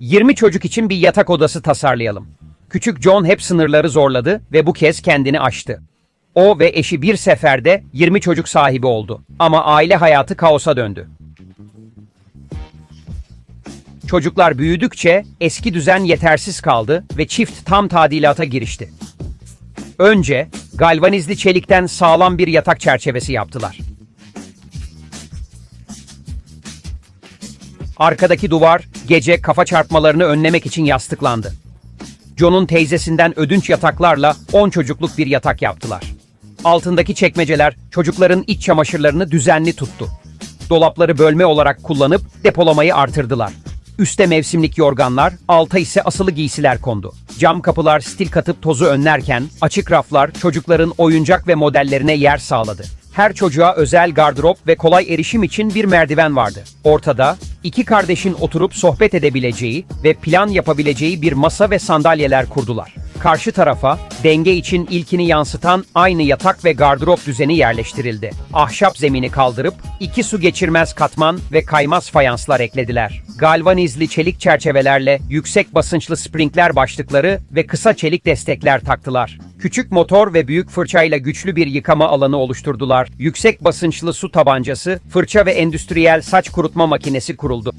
20 çocuk için bir yatak odası tasarlayalım. Küçük John hep sınırları zorladı ve bu kez kendini aştı. O ve eşi bir seferde 20 çocuk sahibi oldu. Ama aile hayatı kaosa döndü. Çocuklar büyüdükçe eski düzen yetersiz kaldı ve çift tam tadilata girişti. Önce galvanizli çelikten sağlam bir yatak çerçevesi yaptılar. Arkadaki duvar gece kafa çarpmalarını önlemek için yastıklandı. John'un teyzesinden ödünç yataklarla 10 çocukluk bir yatak yaptılar. Altındaki çekmeceler çocukların iç çamaşırlarını düzenli tuttu. Dolapları bölme olarak kullanıp depolamayı artırdılar. Üste mevsimlik yorganlar, alta ise asılı giysiler kondu. Cam kapılar stil katıp tozu önlerken açık raflar çocukların oyuncak ve modellerine yer sağladı. Her çocuğa özel gardırop ve kolay erişim için bir merdiven vardı. Ortada iki kardeşin oturup sohbet edebileceği ve plan yapabileceği bir masa ve sandalyeler kurdular. Karşı tarafa denge için ilkini yansıtan aynı yatak ve gardırop düzeni yerleştirildi. Ahşap zemini kaldırıp iki su geçirmez katman ve kaymaz fayanslar eklediler. Galvanizli çelik çerçevelerle yüksek basınçlı sprinkler başlıkları ve kısa çelik destekler taktılar. Küçük motor ve büyük fırçayla güçlü bir yıkama alanı oluşturdular. Yüksek basınçlı su tabancası, fırça ve endüstriyel saç kurutma makinesi kuruldu.